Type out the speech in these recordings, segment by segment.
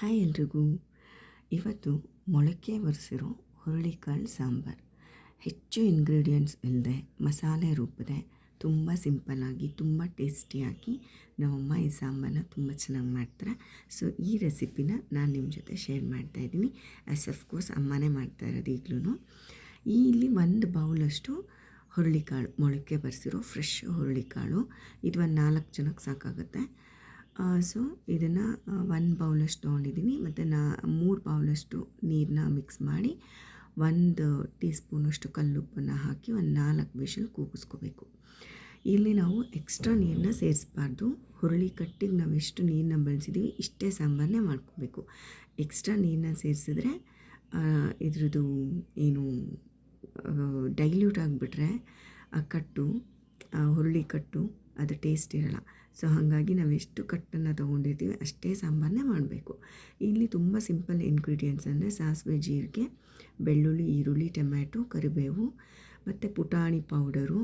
Hi ಎಲ್ರಿಗೂ. ಇವತ್ತು ಮೊಳಕೆ ಒರೆಸಿರೋ ಹುರುಳಿಕಾಳು ಸಾಂಬಾರು. ಹೆಚ್ಚು ಇಂಗ್ರೀಡಿಯೆಂಟ್ಸ್ ಇಲ್ಲದೆ ಮಸಾಲೆ ರೂಪದೆ ತುಂಬ ಸಿಂಪಲ್ಲಾಗಿ ತುಂಬ ಟೇಸ್ಟಿಯಾಗಿ ನಮ್ಮಮ್ಮ ಈ ಸಾಂಬಾರನ್ನ ತುಂಬ ಚೆನ್ನಾಗಿ ಮಾಡ್ತಾರೆ. ಸೊ ಈ ರೆಸಿಪಿನ ನಾನು ನಿಮ್ಮ ಜೊತೆ ಶೇರ್ ಮಾಡ್ತಾಯಿದ್ದೀನಿ ಆ್ಯಸ್ ಅಫ್ಕೋರ್ಸ್ ಅಮ್ಮನೇ ಮಾಡ್ತಾ ಇರೋದು ಈಗಲೂ ಈ ಇಲ್ಲಿ ಒಂದು ಬೌಲಷ್ಟು ಹುರುಳಿಕಾಳು, ಮೊಳಕೆ ಬರೆಸಿರೋ ಫ್ರೆಶ್ ಹುರುಳಿಕಾಳು. ಇದು ಒಂದು ನಾಲ್ಕು ಜನಕ್ಕೆ ಸಾಕಾಗುತ್ತೆ. ಸೊ ಇದನ್ನು ಒಂದು ಬೌಲಷ್ಟು ತೊಗೊಂಡಿದ್ದೀನಿ. ಮತ್ತು ನಾ, ಮೂರು ಬೌಲಷ್ಟು ನೀರನ್ನ ಮಿಕ್ಸ್ ಮಾಡಿ ಒಂದು ಟೀ ಸ್ಪೂನಷ್ಟು ಕಲ್ಲುಪ್ಪನ್ನು ಹಾಕಿ ಒಂದು ನಾಲ್ಕು ವಿಷಲ್ ಕೂಗಿಸ್ಕೋಬೇಕು. ಇಲ್ಲಿ ನಾವು ಎಕ್ಸ್ಟ್ರಾ ನೀರನ್ನ ಸೇರಿಸ್ಬಾರ್ದು. ಹುರುಳಿ ಕಟ್ಟಿಗೆ ನಾವು ಎಷ್ಟು ನೀರನ್ನ ಬಳಸಿದ್ದೀವಿ ಇಷ್ಟೇ ಸಾಂಬಾರನ್ನೇ ಮಾಡ್ಕೋಬೇಕು. ಎಕ್ಸ್ಟ್ರಾ ನೀರನ್ನ ಸೇರಿಸಿದ್ರೆ ಇದ್ರದ್ದು ಏನು ಡೈಲ್ಯೂಟ್ ಆಗಿಬಿಟ್ರೆ, ಆ ಕಟ್ಟು ಹುರುಳಿ ಕಟ್ಟು ಅದು ಟೇಸ್ಟ್ ಇರಲ್ಲ. ಸೊ ಹಾಗಾಗಿ ನಾವು ಎಷ್ಟು ಕಟ್ಟನ್ನು ತೊಗೊಂಡಿರ್ತೀವಿ ಅಷ್ಟೇ ಸಾಂಬಾರನ್ನೇ ಮಾಡಬೇಕು. ಇಲ್ಲಿ ತುಂಬ ಸಿಂಪಲ್ ಇನ್ಗ್ರೀಡಿಯೆಂಟ್ಸ್ ಅಂದರೆ ಸಾಸಿವೆ ಜೀರಿಗೆ, ಬೆಳ್ಳುಳ್ಳಿ, ಈರುಳ್ಳಿ, ಟೊಮ್ಯಾಟೊ, ಕರಿಬೇವು ಮತ್ತು ಪುಟಾಣಿ ಪೌಡರು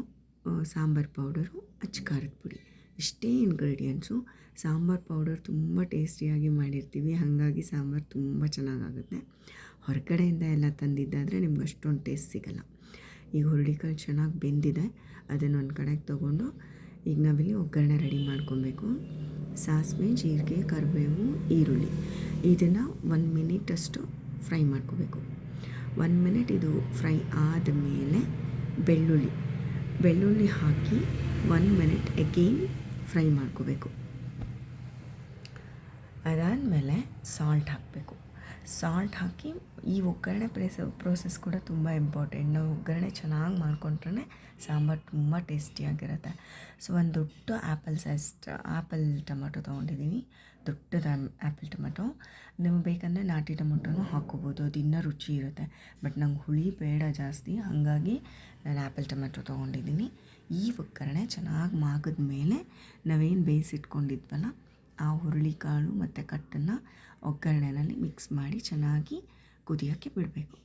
ಸಾಂಬಾರು ಪೌಡರು ಅಚ್ಚ ಖಾರದ ಪುಡಿ. ಇಷ್ಟೇ ಇನ್ಗ್ರೀಡಿಯೆಂಟ್ಸು ಸಾಂಬಾರು ಪೌಡರ್ ತುಂಬ ಟೇಸ್ಟಿಯಾಗಿ ಮಾಡಿರ್ತೀವಿ. ಹಾಗಾಗಿ ಸಾಂಬಾರು ತುಂಬ ಚೆನ್ನಾಗಾಗುತ್ತೆ. ಹೊರಗಡೆಯಿಂದ ಎಲ್ಲ ತಂದಿದ್ದಾದರೆ ನಿಮ್ಗೆ ಅಷ್ಟೊಂದು ಟೇಸ್ಟ್ ಸಿಗೋಲ್ಲ. ಈಗ ಹುರುಳಿಕಾಳು ಚೆನ್ನಾಗಿ ಬೆಂದಿದೆ. ಅದನ್ನು ಒಂದು ಕಡೆಗೆ ತೊಗೊಂಡು ಈಗ ನಾವಿಲ್ಲಿ ಒಗ್ಗರಣೆ ರೆಡಿ ಮಾಡ್ಕೊಬೇಕು. ಸಾಸಿವೆ, ಜೀರಿಗೆ, ಕರಿಬೇವು, ಈರುಳ್ಳಿ. ಇದನ್ನು ಒನ್ ಮಿನಿಟಷ್ಟು ಫ್ರೈ ಮಾಡ್ಕೋಬೇಕು. ಒನ್ ಮಿನಿಟ್ ಇದು ಫ್ರೈ ಆದಮೇಲೆ ಬೆಳ್ಳುಳ್ಳಿ. ಬೆಳ್ಳುಳ್ಳಿ ಹಾಕಿ ಒನ್ ಮಿನಿಟ್ ಎಗೇನ್ ಫ್ರೈ ಮಾಡ್ಕೋಬೇಕು. ಅದಾದಮೇಲೆ ಸಾಲ್ಟ್ ಹಾಕಬೇಕು. ಸಾಲ್ಟ್ ಹಾಕಿ ಈ ಒಗ್ಗರಣೆ ಪ್ರೇಸ ಪ್ರೋಸೆಸ್ ಕೂಡ ತುಂಬ ಇಂಪಾರ್ಟೆಂಟ್ ನಾವು ಒಗ್ಗರಣೆ ಚೆನ್ನಾಗಿ ಮಾಡ್ಕೊಂಡ್ರೆ ಸಾಂಬಾರು ತುಂಬ ಟೇಸ್ಟಿಯಾಗಿರುತ್ತೆ ಸೊ ಒಂದು ದೊಡ್ಡ ಆ್ಯಪಲ್ ಸೈಜ್ ಆ್ಯಪಲ್ ಟೊಮೊಟೊ ತೊಗೊಂಡಿದ್ದೀನಿ ದೊಡ್ಡದ ಆ್ಯಪಲ್ ಟೊಮೊಟೊ ನಿಮಗೆ ಬೇಕಂದರೆ ನಾಟಿ ಟೊಮೊಟೊನೂ ಹಾಕ್ಕೋಬೋದು ಅದು ಇನ್ನೂ ರುಚಿ ಇರುತ್ತೆ. ಬಟ್ ನಂಗೆ ಹುಳಿ ಬೇಡ ಜಾಸ್ತಿ. ಹಾಗಾಗಿ ನಾನು ಆ್ಯಪಲ್ ಟೊಮೆಟೊ ತೊಗೊಂಡಿದ್ದೀನಿ ಈ ಒಗ್ಗರಣೆ ಚೆನ್ನಾಗಿ ಮಾಗಿದ ಮೇಲೆ ನಾವೇನು ಬೇಯಿಸಿಟ್ಕೊಂಡಿದ್ವಲ್ಲ ಆ ಹುರುಳಿಕಾಳು ಮತ್ತು ಕಟ್ಟನ್ನು ಒಗ್ಗರಣೆನಲ್ಲಿ ಮಿಕ್ಸ್ ಮಾಡಿ ಚೆನ್ನಾಗಿ ಕುದಿಯೋಕ್ಕೆ ಬಿಡಬೇಕು.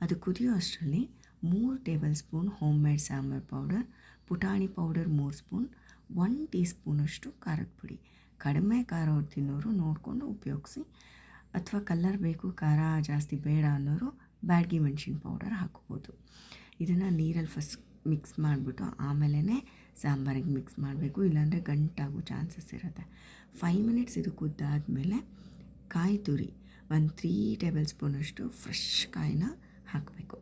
ಅದು ಕುದಿಯೋ ಅಷ್ಟರಲ್ಲಿ ಮೂರು table spoon home made sambar powder ಪುಟಾಣಿ ಪೌಡರ್ ಮೂರು ಸ್ಪೂನ್ ಒನ್ ಟೀ ಸ್ಪೂನಷ್ಟು ಖಾರದ ಪುಡಿ. ಕಡಿಮೆ ಖಾರ ತಿನ್ನೋರು ನೋಡಿಕೊಂಡು ಉಪಯೋಗಿಸಿ. ಅಥವಾ ಕಲ್ಲರ್ ಬೇಕು, ಖಾರ ಜಾಸ್ತಿ ಬೇಡ ಅನ್ನೋರು ಬ್ಯಾಡ್ಗಿ ಮೆಣಸಿನ ಪೌಡರ್ ಹಾಕ್ಬೋದು. ಇದನ್ನು ನೀರಲ್ಲಿ ಫಸ್ಟ್ ಮಿಕ್ಸ್ ಮಾಡಿಬಿಟ್ಟು ಆಮೇಲೆ ಸಾಂಬಾರಿಗೆ ಮಿಕ್ಸ್ ಮಾಡಬೇಕು, ಇಲ್ಲಾಂದರೆ ಗಂಟಾಗೋ ಚಾನ್ಸಸ್ ಇರುತ್ತೆ. ಫೈವ್ ಮಿನಿಟ್ಸ್ ಇದು ಕುದ್ದಾದಮೇಲೆ ಕಾಯಿ ತುರಿ, ಒಂದು ತ್ರೀ ಟೇಬಲ್ ಸ್ಪೂನಷ್ಟು ಫ್ರೆಶ್ ಕಾಯಿನ ಹಾಕಬೇಕು.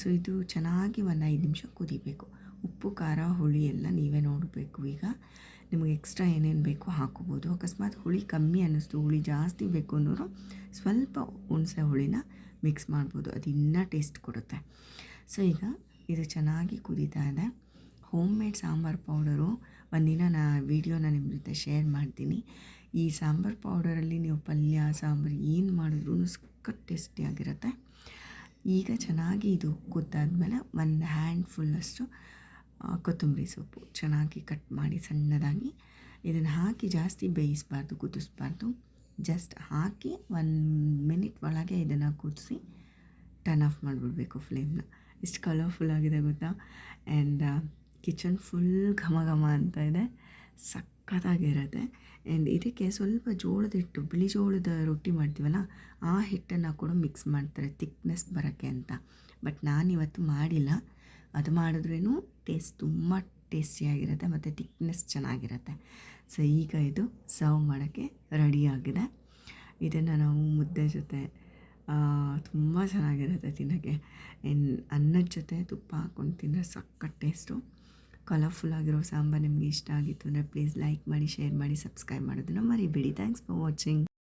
ಸೊ ಇದು ಚೆನ್ನಾಗಿ ಒಂದು ಐದು ನಿಮಿಷ ಕುದಿಬೇಕು. ಉಪ್ಪು, ಖಾರ, ಹುಳಿ ಎಲ್ಲ ನೀವೇ ನೋಡಬೇಕು ಈಗ. ನಿಮಗೆ ಎಕ್ಸ್ಟ್ರಾ ಏನೇನು ಬೇಕೋ ಹಾಕೋಬೋದು. ಅಕಸ್ಮಾತ್ ಹುಳಿ ಕಮ್ಮಿ ಅನ್ನಿಸ್ತು, ಹುಳಿ ಜಾಸ್ತಿ ಬೇಕು ಅನ್ನೋರು ಸ್ವಲ್ಪ ಹುಣಸೆ ಹುಳಿನ ಮಿಕ್ಸ್ ಮಾಡ್ಬೋದು. ಅದು ಇನ್ನೂ ಟೇಸ್ಟ್ ಕೊಡುತ್ತೆ. ಸೊ ಈಗ ಇದು ಚೆನ್ನಾಗಿ ಕುದೀತಾ ಇದೆ. Homemade sambar powder. ಒಂದಿನ ನಾ ವೀಡಿಯೋನ ನಿಮ್ಮ ಜೊತೆ ಶೇರ್ ಮಾಡ್ತೀನಿ. ಈ ಸಾಂಬಾರು ಪೌಡರಲ್ಲಿ ನೀವು ಪಲ್ಯ, ಸಾಂಬಾರು ಏನು ಮಾಡಿದ್ರೂ ಸಖತ್ ಟೇಸ್ಟಿಯಾಗಿರುತ್ತೆ ಈಗ ಚೆನ್ನಾಗಿ ಇದು ಕುದ್ದಾದಮೇಲೆ ಒಂದು ಹ್ಯಾಂಡ್ ಫುಲ್ಲಷ್ಟು ಕೊತ್ತಂಬರಿ ಸೊಪ್ಪು ಚೆನ್ನಾಗಿ ಕಟ್ ಮಾಡಿ ಸಣ್ಣದಾಗಿ. ಇದನ್ನು ಹಾಕಿ ಜಾಸ್ತಿ ಬೇಯಿಸಬಾರ್ದು, ಕುದಿಸ್ಬಾರ್ದು. ಜಸ್ಟ್ ಹಾಕಿ ಒಂದು ಮಿನಿಟ್ ಒಳಗೆ ಇದನ್ನು ಕುದಿಸಿ ಟರ್ನ್ ಆಫ್ ಮಾಡಿಬಿಡ್ಬೇಕು ಫ್ಲೇಮ್ನ ಇಷ್ಟು ಕಲರ್ಫುಲ್ ಆಗಿದೆ ಗೊತ್ತಾ? ಆ್ಯಂಡ್ ಕಿಚನ್ ಫುಲ್ ಘಮ ಘಮ ಅಂತ ಇದೆ. ಸಕ್ಕತ್ತಾಗಿರುತ್ತೆ ಆ್ಯಂಡ್ ಇದಕ್ಕೆ ಸ್ವಲ್ಪ ಜೋಳದ ಹಿಟ್ಟು, ಬಿಳಿ ಜೋಳದ ರೊಟ್ಟಿ ಮಾಡ್ತೀವಲ್ಲ, ಆ ಹಿಟ್ಟನ್ನು ಕೂಡ ಮಿಕ್ಸ್ ಮಾಡ್ತಾರೆ ತಿಕ್ನೆಸ್ ಬರೋಕ್ಕೆ ಅಂತ. ಬಟ್ ನಾನಿವತ್ತು ಮಾಡಿಲ್ಲ. ಅದು ಮಾಡಿದ್ರೂ ಟೇಸ್ಟ್ ತುಂಬ ಟೇಸ್ಟಿಯಾಗಿರುತ್ತೆ ಮತ್ತು ತಿಕ್ನೆಸ್ ಚೆನ್ನಾಗಿರುತ್ತೆ. ಸೊ ಈಗ ಇದು ಸರ್ವ್ ಮಾಡೋಕ್ಕೆ ರೆಡಿಯಾಗಿದೆ ಇದನ್ನು ನಾವು ಮುದ್ದೆ ಜೊತೆ ತುಂಬ ಚೆನ್ನಾಗಿರುತ್ತೆ ತಿನ್ನೋಕ್ಕೆ. ಇನ್ನು ಅನ್ನದ ಜೊತೆ ತುಪ್ಪ ಹಾಕ್ಕೊಂಡು ತಿಂದರೆ ಸಕ್ಕತ್ ಟೇಸ್ಟು ಕಲರ್ಫುಲ್ ಆಗಿರೋ ಸಾಂಬಾರು ನಿಮಗೆ ಇಷ್ಟ ಆಗಿತ್ತು ಅಂದರೆ ಪ್ಲೀಸ್ ಲೈಕ್ ಮಾಡಿ ಶೇರ್ ಮಾಡಿ ಸಬ್ಸ್ಕ್ರೈಬ್ ಮಾಡೋದನ್ನು ಮರಿಬೇಡಿ. Thanks for watching